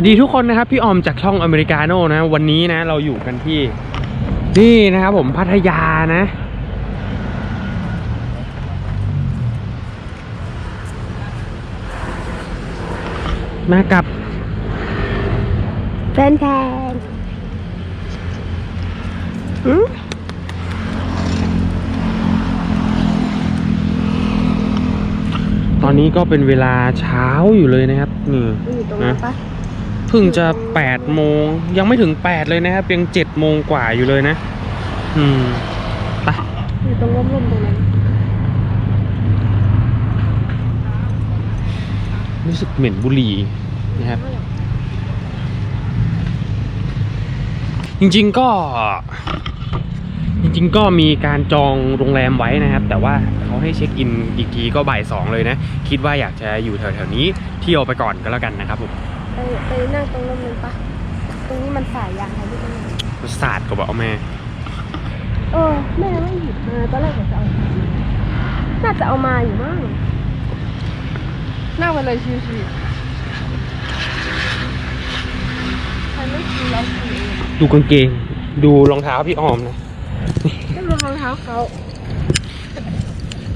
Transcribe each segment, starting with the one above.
สวัสดีทุกคนนะครับ พี่ออมจากช่องอเมริกาโน่นะ วันนี้นะ เราอยู่กันที่ นี่นะครับผมพัทยานะ มากับแฟนแทนตอนนี้ก็เป็นเวลาเช้าอยู่เลยนะครับ นี่อยู่ตรงนั้นปะ เพิ่งจะ8โมงยังไม่ถึง 8 เลยนะครับยัง7โมงกว่าอยู่เลยนะ อืมไปอยู่ตรงร่มๆตรงนั้นรู้สึกเหม็นบุหรี่นะครับ จริงๆก็ จริงๆก็มีการจองโรงแรมไว้นะครับ แต่ว่าเขาให้เช็คอินอีกทีก็บ่ายสองเลยนะ คิดว่าอยากจะอยู่แถวๆนี้เที่ยวไปก่อนก็แล้วกันนะครับผม ไปไปนั่งตรงร่มนั้นปะตรงนี้มันสายยางถ่ายรูปได้ไหมศาสตร์ก็บอกเอาแม่ เออแม่ไม่หยิบมาตอนแรกผมจะเอาน่าจะเอามาอยู่มั้งนั่งไปเลยชิวๆใครไม่กินเรากินเองดูกางเกง ดูรองเท้าพี่ออมนะก็ดูรองเท้าเขา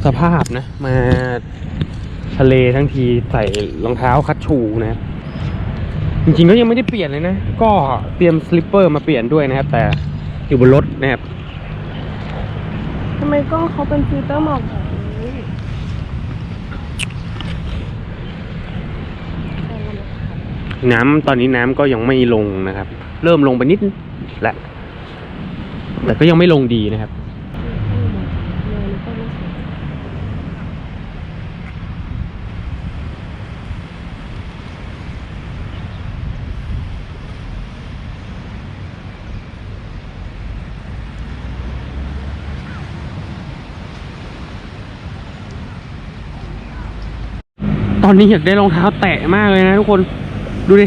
สภาพนะ มาทะเลทั้งทีใส่รองเท้าคัชชูนะครับ จริงๆก็ยังไม่ได้เปลี่ยนเลยนะ ก็เตรียมสลิปเปอร์มาเปลี่ยนด้วยนะครับ แต่อยู่บนรถนะครับทำไมกล้องเขาเป็นฟิลเตอร์หมอกแบบนี้น้ำตอนนี้น้ำก็ยังไม่ลงนะครับ เริ่มลงไปนิดและแต่ก็ยังไม่ลงดีนะครับ ตอนนี้อยากได้รองเท้าแตะมากเลยนะทุกคนดูดิ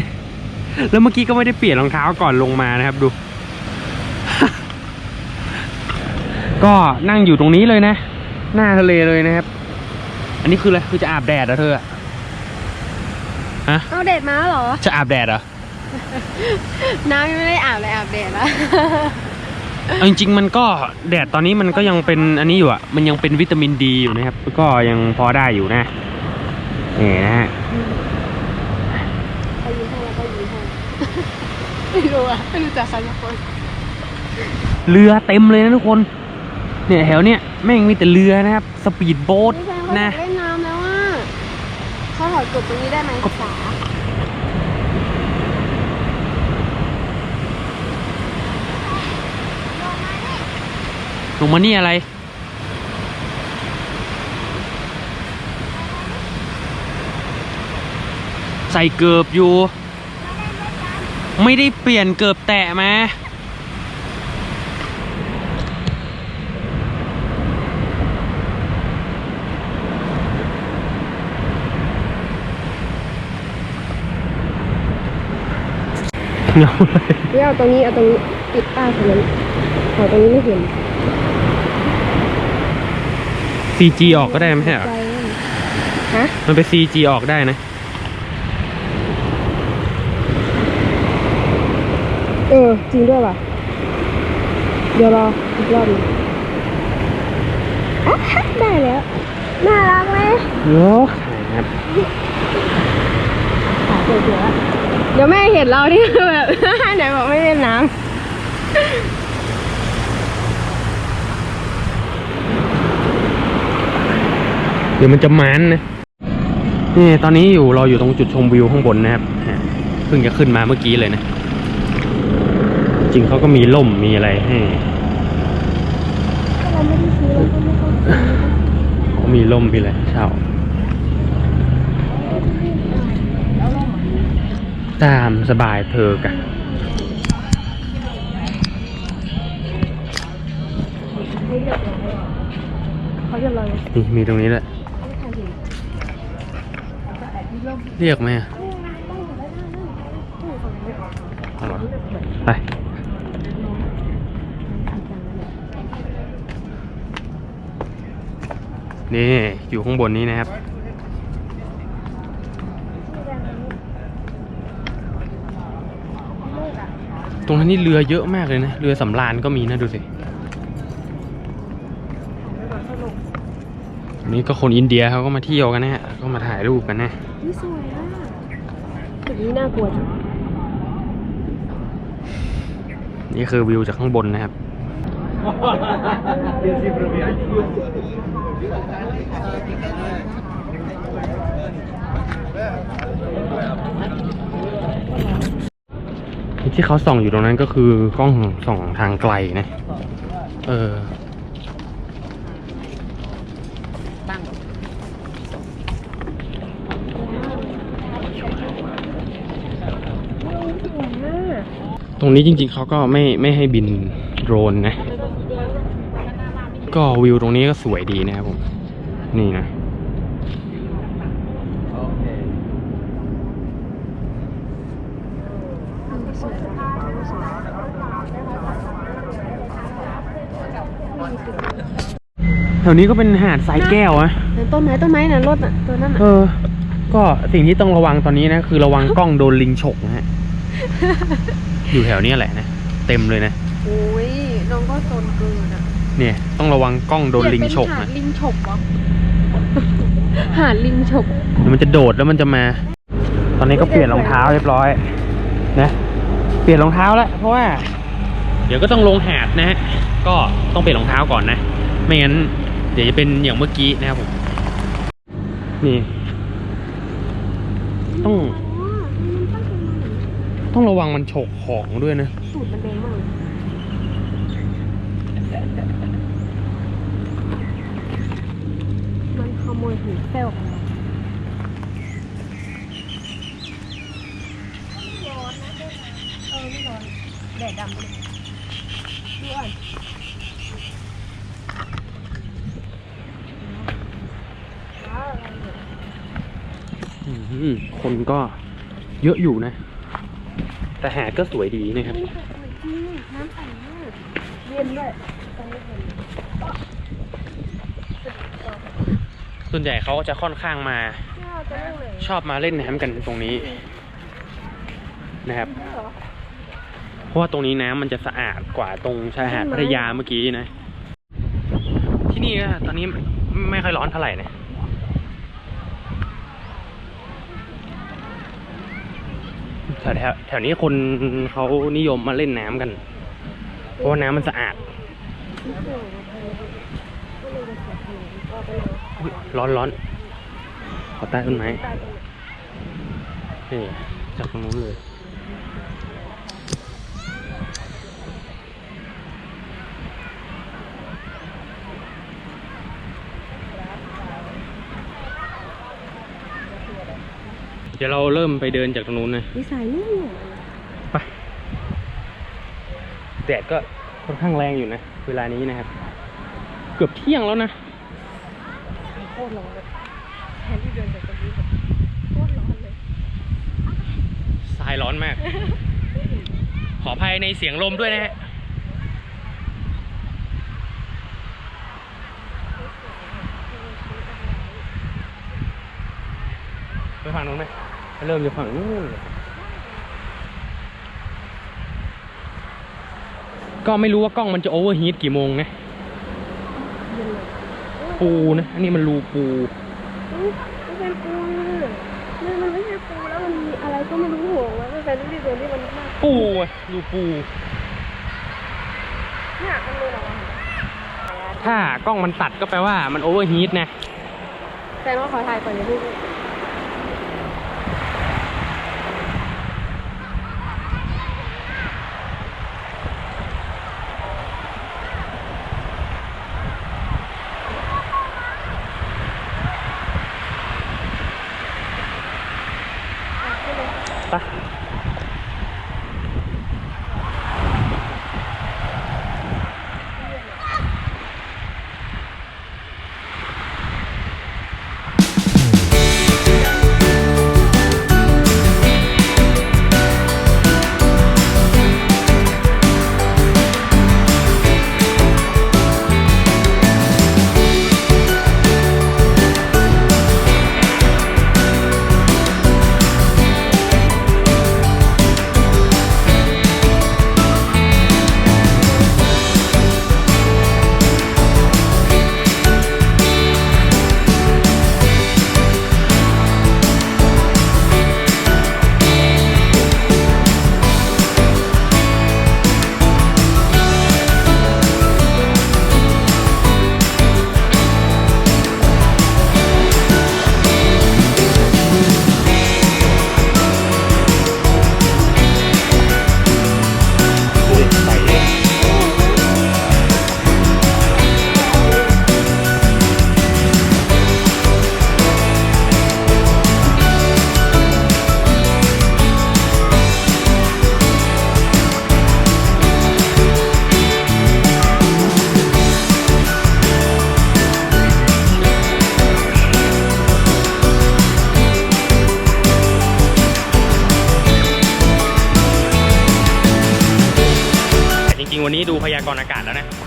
แล้วเมื่อกี้ก็ไม่ได้เปลี่ยนรองเท้าก่อนลงมานะครับดู ก็นั่งอยู่ตรงนี้เลยนะ หน้าทะเลเลยนะครับ อันนี้คืออะไรคือจะอาบแดดเหรอเธออะฮะเอาเด็ดมาแล้วเหรอ จะอาบแดดเหรอน้ำยังไม่ได้อาบเลยอาบเด็ดแล้วเอาจริงๆมันก็แดดตอนนี้มันก็ยังเป็นอันนี้อยู่อะมันยังเป็นวิตามินดีอยู่นะครับ ก็ยังพอได้อยู่นะ นี่นะฮะใครยิ้มให้แล้วก็ยิ้มให้ไม่รู้อะไม่รู้จักใครสักคนเรือเต็มเลยนะทุกคน เนี่ยแถวเนี้ยแม่งมีแต่เรือนะครับ สปีดโบ๊ทไม่ใช่เขาอยานะ กเล่นน้ำแล้วอะเขาถอดกดตรงนี้ได้ไหมขาลงมานี่อะไร ใส่เกือบอยู่ ไม่ได้เปลี่ยนเกือบแตะมาเงาเลยเดี๋ยวเอาตรงนี้เอาตรงนี้ปิดป้ายตรงนั้นเอาตรงนี้ไม่เห็น CG ออกก็ได้ไม่ใช่เหรอใจฮะ มันเป็น CG ออกได้นะ เออ จริงด้วยว่ะ เดี๋ยวรออีกรอบหนึงอะได้แล้ว น่ารักไหมโยครับขาเสือเดี๋ยวแม่เห็นเราที่แบบไหนบอกไม่เล่นน้เดี๋ยวมันจะมันนะนี่ตอนนี้อยู่เราอยู่ตรงจุดชมวิวข้างบนนะครับฮะเพิ่งจะขึ้นมาเมื่อกี้เลยนะ จริงเขาก็มีล่มมีอะไรให้ถ้าเราไม่ได้ซื้อเราก็ไม่ต้องซื้อเขามีล่มมีอะไรให้เช่าตามสบายเธอกะเขาจะรอเลยนี่มีตรงนี้แหละ ไม่ทันถึงเรียกไหมอะเอาเหรอไป นี่อยู่ข้างบนนี้นะครับ ตรงนั้นนี่เรือเยอะมากเลยนะ เรือสำราญก็มีนะดูสิอันนี้ก็คนอินเดียเขาก็มาเที่ยวกันนะฮะก็มาถ่ายรูปกันนะนี่สวยอะแบบนี้น่ากลัวจังนี่คือวิวจากข้างบนนะครับ ที่เขาส่องอยู่ตรงนั้นก็คือกล้องส่องทางไกลนะ เออตรงนี้จริงๆเขาก็ไม่ไม่ให้บินโดรนนะ ก็วิวตรงนี้ก็สวยดีนะครับผม นี่นะแถวนี้ก็เป็นหาดทรายแก้วอะเห็นต้นไม้ต้นไม้น่ะรถอะตัวนั้นเออะอก็สิ่งที่ต้องระวังตอนนี้นะ คือระวังกล้องโดนลิงฉกนะฮะ อยู่แถวเนี้ยแหละนะ เต็มเลยนะ โอ้ยน้องก็โซนเกินอะ เนี่ยต้องระวังกล้องโดนลิงฉกหานะดลิงฉกเหรอหาดลิงฉกเดี๋ยวมันจะโดดแล้วมันจะมา ตอนนี้ก็เปลี่ยนรองเท้าเรียบร้อยนะเปลี่ยนรองเท้าแล้วเพราะว่า เดี๋ยวก็ต้องลงหาดนะฮะก็ต้องเปลี่ยนรองเท้าก่อนนะ ไม่งั้นเดี๋ยวจะเป็นอย่างเมื่อกี้นะครับผมนี่ต้อง ต้องระวังมันฉกของด้วยนะสูตรมันแดง มากเลยมันขโมยหูเซลของเราร้อนนะเออไม่ร้อนแดดดำเลยดูอ่อนว้าวอะไรเนี่ยอืมคนก็เยอะอยู่นะ แต่หาดก็สวยดีนะครับ นี่ค่ะสวยจริงน้ำใสมากเย็นด้วยตรงนี้เย็น ส่วนใหญ่เขาจะค่อนข้างมาน่าจะเล่นเลยชอบมาเล่นน้ำกันตรงนี้นะครับ เพราะว่าตรงนี้น้ำมันจะสะอาดกว่าตรงชายหาดพัทยาเมื่อกี้นะ ที่นี่ก็ตอนนี้ไม่ค่อยร้อนเท่าไหร่นะแถวแถวแถวนี้คนเขานิยมมาเล่นน้ำกัน เพราะว่าน้ำมันสะอาดอุ๊ย ร้อนร้อนขอใต้ต้นไม้นี่จากตรงนู้นเลยเดี๋ยวเราเริ่มไปเดินจากตรงนู้นนะดีไซน์นี่เนี่ยไปแดดก็ค่อนข้างแรงอยู่นะ เวลานี้นะครับ เกือบเที่ยงแล้วนะโคตรร้อนเลยแทนที่เดินจากตรงนี้แบบโคตรร้อนเลยทรายร้อนมาก ขออภัยในเสียงลมด้วยนะฮะไปฝั่งนู้นไหมเริ่มจากฝั่งนู้นเลยก็ไม่รู้ว่ากล้องมันจะโอเวอร์ฮีทกี่โมงนะเย็นเลย ปูนะ อันนี้มันรูปูอุ๊ยมันเป็นปูเนี่ยมันไม่ใช่ปูแล้วมันมีอะไรก็ไม่รู้โหงมันเป็นที่ตัวที่มันมากปูอะรูปูเนี่ยมันเลยเหรอวะถ้ากล้องมันตัดก็แปลว่ามันโอเวอร์ฮีทนะแฟนว่าขอถ่ายก่อนอย่าเพิ่งาก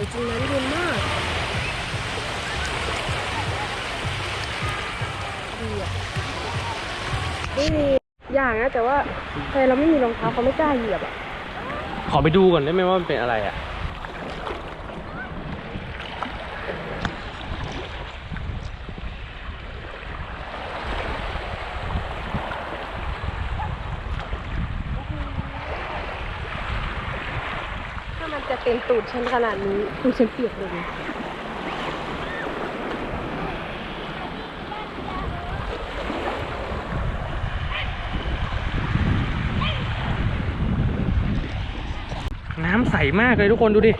อ้น้ำใสจริงน้ำเย็นมากดีอะดีอย่างนะแต่ว่าใครเราไม่มีรองเท้าเขาไม่กล้าเหยียบอะ ขอไปดูก่อนได้ไหมว่ามันเป็นอะไรอะ ถ้ามันจะเป็นตูดฉันขนาดนี้ตูดฉันเปียกเลยน้ำใสมากเลยทุกคนดูดิ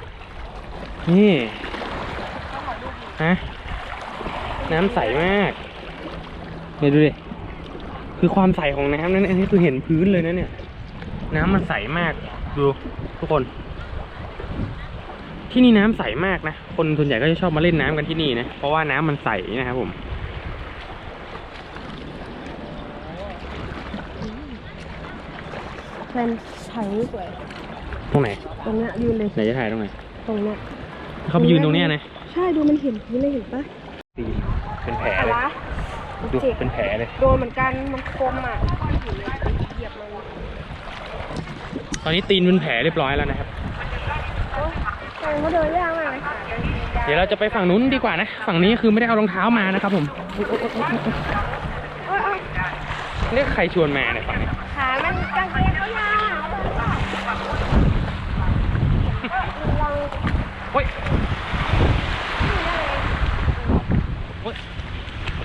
นี่ฮะน้ำใสมากเนี่ยดูดิ คือความใสของน้ำนั้นเอันนี้คือเห็นพื้นเลยนะเนี่ย น้ำมันใสมาก ดูทุกคน ที่นี่น้ำใสมากนะ คนส่วนใหญ่ก็จะชอบมาเล่นน้ำกันที่นี่นะ เพราะว่าน้ำมันใสนะครับผม แฟนถ่ายรูปไว้ตรงไหน ตรงเนี้ยยืนเลย ไหนจะถ่ายตรงไหน ตรงเนี้ยเขาไปยืนตรงเนี้ยนะ ใช่ ดูมันเห็นพื้นเลยเห็นปะตีเป็นแผลอะไรเลยวะดูเจ็บเป็นแผลเลย โดนเหมือนกัน มันคมอะเหยียบมันตอนนี้ตีนเป็นแผลเรียบร้อยแล้วนะครับโอ้ยแฟนเขาเดินยากมากเลยเดี๋ยวเราจะไปฝั่งนู้นดีกว่านะ ฝั่งนี้คือไม่ได้เอารองเท้ามานะครับผมโอ้ยโอ้ยเรียกใครชวนมาเนี่ยฝั่งนี้ขามันกางเกงเขายาวโอ้ยโอ๊ย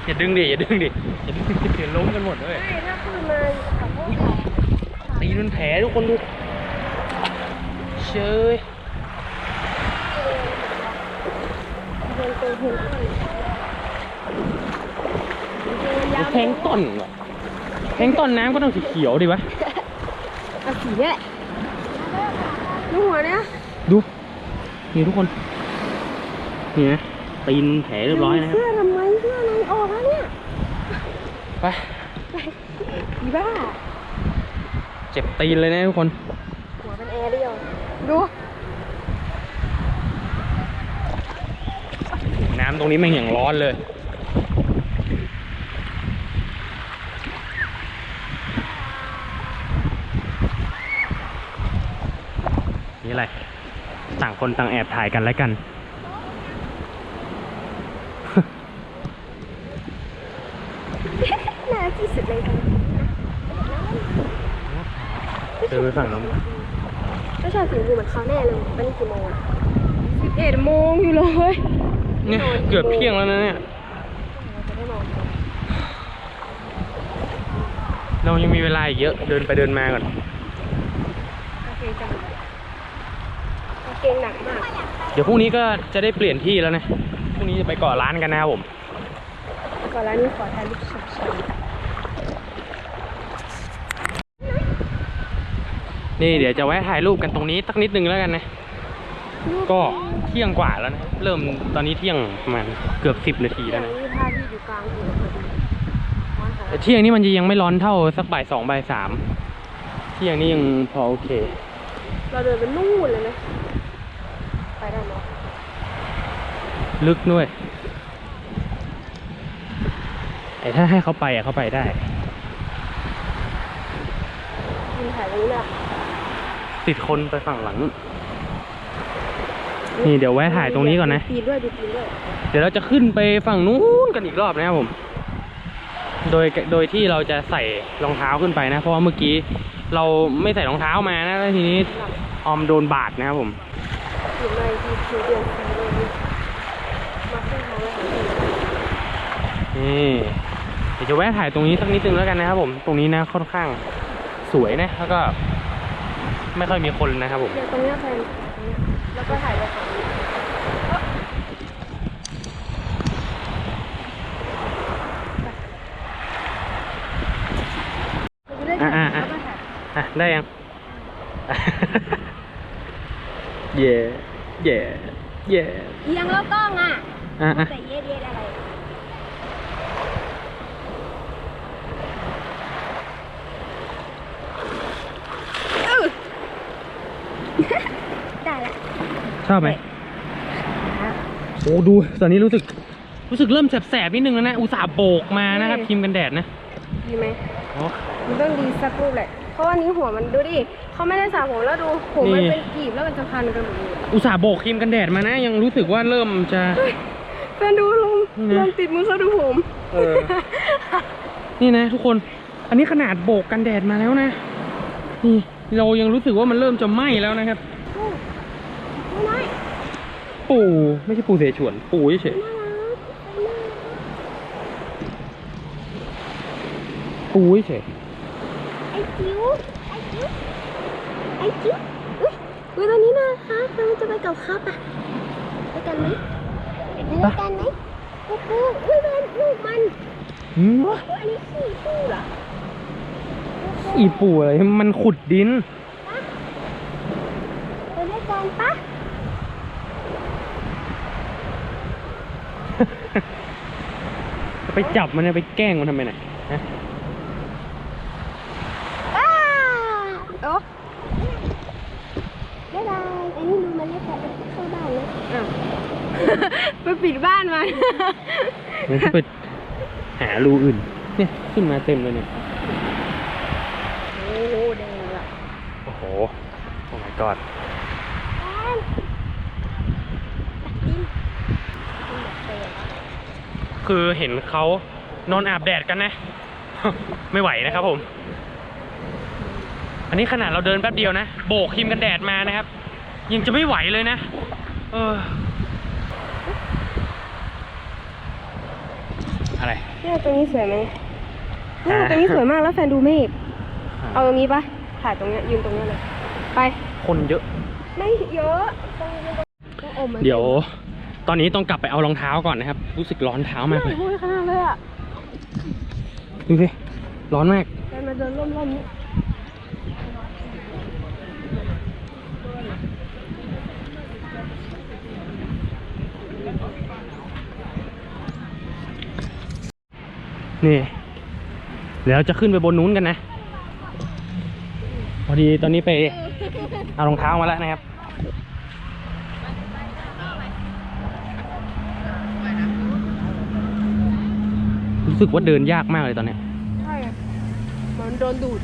อย่าดึงดิอย่าดึงดิอย่าดึงดิเดี๋ยวล้มกันหมดเลยไม่ถ้าขึ้นมาขับรถตีนเป็นแผลทุกคนดูเชย เดินตัวเห็นก่อนยาว แพงต้นเหรอแพงต้นน้ำก็ต้องสีเขียวดิวะเอาสีเนี้ยแหละดูหัวเนี้ยดูนี่ทุกคนนี่นะตีนแผลเรียบร้อยนะครับเสื้อทำไมเสื้ออะไรออกแล้วเนี่ยไปอีบ้า เจ็บตีนเลยนะทุกคน หัวเป็นแอร์เดียวดู น้ำตรงนี้แม่งอย่างร้อนเลย นี่อะไรต่างคนต่างแอบถ่ายกันแล้วกัน น่าที่สุดเลยตอนนี้เดินไปฝั่งนู้นไม่ใช่สีมือเหมือนเขาแน่เลยเป็นกี่โมงสิบเอ็ดโมงอยู่เลย เนี่ยเกือบเที่ยงแล้วนะเนี่ยจะได้นอนเรายังมีเวลาอีกเยอะเดินไปเดินมาก่อนโอเคจังกางเกงหนักมาก เดี๋ยวพรุ่งนี้ก็จะได้เปลี่ยนที่แล้วนะพรุ่งนี้จะไปเกาะร้านกันนะครับผมก่อนร้านนี้ขอถ่ายรูปสดนี่เดี๋ยวจะแวะถ่ายรูปกันตรงนี้สักนิดนึงแล้วกันนะๆ ก็เที่ยงกว่าแล้วนะเริ่มตอนนี้เที่ยงประมาณเกือบสิบนาทีอแล้ย่าวงนะนี้ภาพที่อยู่กลางหัวพอดีว่าหาแต่เที่ยงนี้มันจะยังไม่ร้อนเท่าสักบ่ายสองบ่ายสามเที่ยงนี้ยังพอโอเค เราเดินไปนู่นเลยนะไปได้ไหมลึกด้วยไอ้ถ้าให้เขาไปอะเขาไปได้ยินถ่ายตรงนี้เลยอะติดคนไปฝั่งหลัง นี่เดี๋ยวแวะถ่ายตรงนี้ก่อนนะดูตีนด้วยดูตีนด้วยเดี๋ยวเราจะขึ้นไปฝั่งนู้นกันอีกรอบนะครับผม โดยโดยที่เราจะใส่รองเท้าขึ้นไปนะ เพราะว่าเมื่อกี้เราไม่ใส่รองเท้ามานะแล้วทีนี้ออมโดนบาดนะครับผมหรือไม่ที่คือเดือนสีเลยมาขึ้นเขาเลยนี่เดี๋ยวจะแวะถ่ายตรงนี้สักนิดนึงแล้วกันนะครับ ผม ตรงนี้นะค่อนข้างสวยนะแล้วก็ ไม่ค่อยมีคนนะครับผมเดี๋ยวตรงเนี้ยแฟนตรงเนี้ย แล้วก็ถ่ายไปฝั่งนี้เราจะได้ถ่ายอะอะอะแล้วก็ถ่ายอะได้ยัง เย่เย่เย่เอียงแล้วกล้องอะอะอะ แต่เย็ดเย็ดอะไร ได้ละ ชอบไหมโอ้ดูตอนนี้รู้สึกรู้สึกเริ่มแสบๆนิดนึงแล้วนะ อุตส่าห์โบกมานะครับครีมกันแดดนะดีไหมโอ้มันต้องดีสักรูปแหละ เพราะว่านี้หัวมันดูดิเขาไม่ได้สระผมแล้วดูผมมันนี่ เป็นกลีบแล้วมันจะพันกันหมดเลยอุตส่าห์โบกครีมกันแดดมานะ ยังรู้สึกว่าเริ่มจะ แฟนดูลงนี่นะลงติดมือเขาดูผม เออ นี่นะ ทุกคน อันนี้ขนาดโบกกันแดดมาแล้วนะ นี่เรายังรู้สึกว่ามันเริ่มจะไหม้แล้วนะครับไม่น้อย ปูไม่ใช่ปูเสฉวน ปูเฉยน่ารักน่ารักๆปูเฉยไอ้จิ๋วไอ้จิ๋วไอ้จิ๋วอุ้ยอุ้ยตอนนี้นะคะเราจะไปกับครับอะไปกันไหมไปด้วยกันไหมกูกูอุ้ยแฟนลูกมันๆหืมวะอุ้ยอันนี้สี่คู่เหรออีปูอะไรมันขุดดิน ไปด้วยกันปะ ไปจับมันนะไปแกล้งมันทำไมน่ะฮะอ้าโอ้บ๊ายบายอันนี้ดูมันเล่นแต่เข้าบ้านเลยอะไปปิดบ้านมัน มันจะไปหารูอื่น เนี่ยขึ้นมาเต็มเลยเนี่ยโอ้โหแดงอะ โอ้โห โอ้ my god คือเห็นเขานอนอาบแดดกันนะ ไม่ไหวนะครับผม อันนี้ขนาดเราเดินแป๊บเดียวนะ โบกครีมกันแดดมานะครับ ยังจะไม่ไหวเลยนะ เออ อะไรเนี่ยตรงนี้สวยไหมเนี่ยอ่าตรงนี้สวยมากแล้วแฟนดูเมฆเอาตรงนี้ปะถ่ายตรงเนี้ยยืนตรงเนี้ยเลย ไป คนเยอะ ไม่เยอะตรงนี้ต้องอมมันเดี๋ยว ตอนนี้ต้องกลับไปเอารองเท้าก่อนนะครับ รู้สึกร้อนเท้ามากเลไม่ยพูดขนาดเลยอะดูสิร้อนมากแฟนมาเดินร่มๆนี้นี่ เดี๋ยวจะขึ้นไปบนนู้นกันนะ พอดีตอนนี้ไปเอารองเท้ามาแล้วนะครับ รู้สึกว่าเดินยากมากเลยตอนเนี้ยใช่เหมือนโดนดูด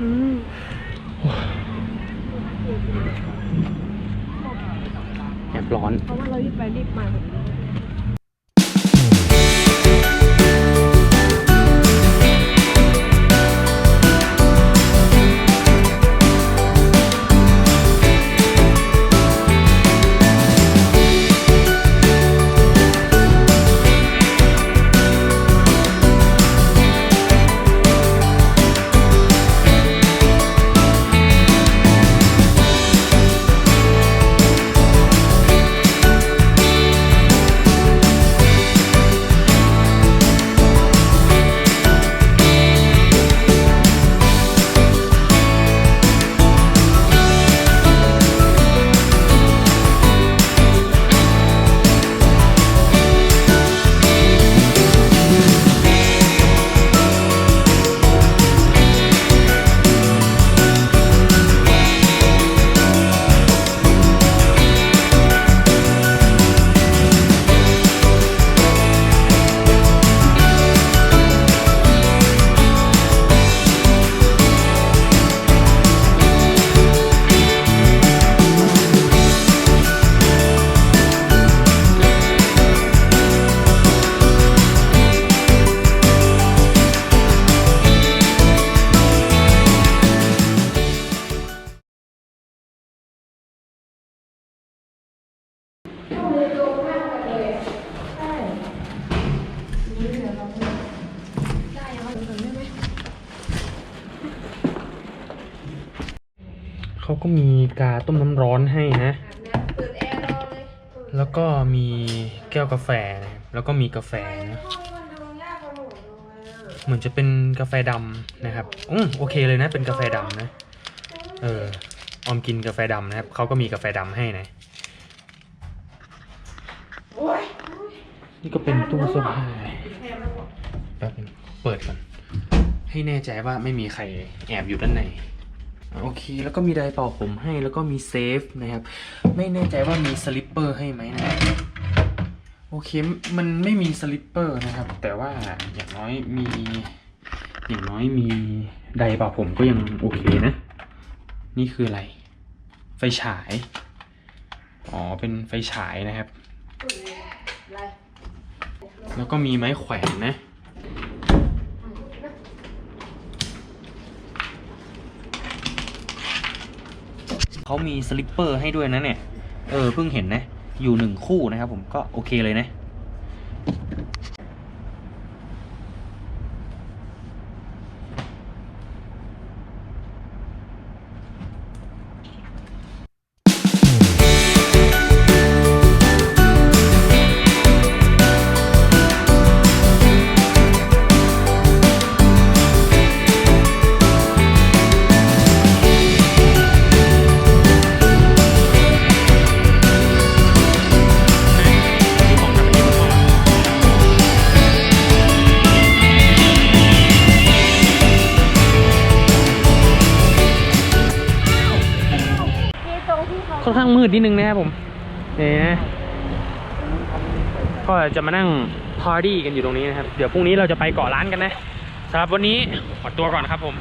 อืมแอบร้อน เพราะว่าเรารีบไปรีบมา เขาก็มีกาต้มน้ำร้อนให้ฮะแล้วก็มีแก้วกาแฟแล้วก็มีกาแฟนะเหมือนจะเป็นกาแฟดำนะครับอืมโอเคเลยนะเป็นกาแฟดำนะ เออออมกินกาแฟดำนะครับเขาก็มีกาแฟดำให้นะ นี่ก็เป็นตู้เสื้อผ้าแถมแล้วบอกแป๊บนึงเปิดก่อน ให้แน่ใจว่าไม่มีใครแอบอยู่ด้านในอะโอเค แล้วก็มีไดร์เป่าผมให้ แล้วก็มีเซฟนะครับ ไม่แน่ใจว่ามีสลิปเปอร์ให้ไหมนะ โอเค มันไม่มีสลิปเปอร์นะครับ แต่ว่าอย่างน้อยมี อย่างน้อยมีไดร์เป่าผมก็ยังโอเคนะ นี่คืออะไร ไฟฉาย อ๋อ เป็นไฟฉายนะครับ อะไร แล้วก็มีไม้แขวนนะ เขามีสลิปเปอร์ให้ด้วยนะเนี่ย เออเพิ่งเห็นนะ อยู่หนึ่งคู่นะครับผมก็โอเคเลยนะ ดนิดนึงนะครับผมนี่นะก็จะมานั่งพาร์ตี้กันอยู่ตรงนี้นะครับ เดี๋ยวพรุ่งนี้เราจะไปเกาะร้านกันนะสำหรับวันนี้ขอตัวก่อนครับผม